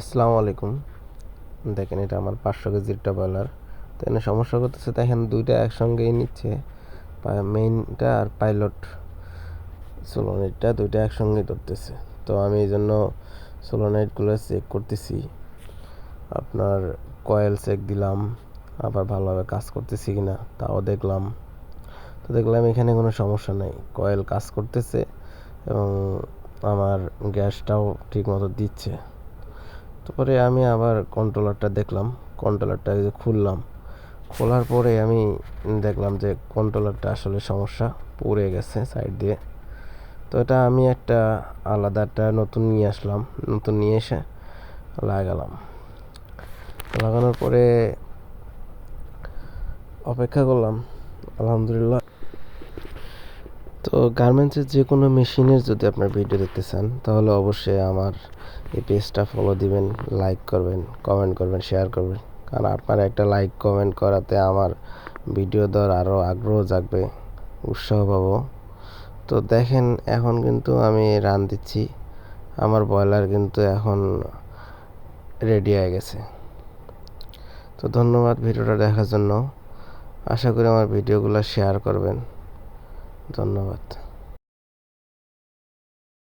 আসসালামু আলাইকুম। দেখেন এটা আমার পাঁচশো কেজির একটা বয়লার তো এখানে সমস্যা করতেছে, দেখেন দুইটা একসঙ্গেই নিচ্ছে। মেইনটা আর পাইলট সোলোনাইটটা দুইটা একসঙ্গেই ধরতেছে। তো আমি এই জন্য সোলোনাইটগুলো চেক করতেছি। আপনার কয়েল চেক দিলাম, আবার ভালোভাবে কাজ করতেছি কিনা তাও দেখলাম। তো দেখলাম এখানে কোনো সমস্যা নেই। কয়েল কাজ করতেছে এবং আমার গ্যাসটাও ঠিক মতো দিচ্ছে। তারপরে আমি আবার কন্ট্রোলারটা দেখলাম। কন্ট্রোলারটা খুললাম। খোলার পরে আমি দেখলাম যে কন্ট্রোলারটা আসলে সমস্যা পড়ে গেছে সাইড দিয়ে। তো এটা আমি একটা আলাদা একটা নতুন নিয়ে আসলাম। নতুন নিয়ে এসে লাগালাম। লাগানোর পরে অপেক্ষা করলাম। আলহামদুলিল্লাহ। তো গার্মেন্টসের যে কোনো মেশিনের যদি আপনার ভিডিও দেখতে চান, তাহলে অবশ্যই আমার এই পেজটা ফলো দিবেন লাইক করবেন কমেন্ট করবেন শেয়ার করবেন। কারণ আপনার একটা লাইক কমেন্ট করাতে আমার ভিডিও দেওয়ার আরও আগ্রহ জাগবে, উৎসাহ পাবো। তো দেখেন, এখন কিন্তু আমি রান দিচ্ছি। আমার ব্রয়লার কিন্তু এখন রেডি হয়ে গেছে। তো ধন্যবাদ ভিডিওটা দেখার জন্য। আশা করি আমার ভিডিওগুলো শেয়ার করবেন। ধন্যবাদ।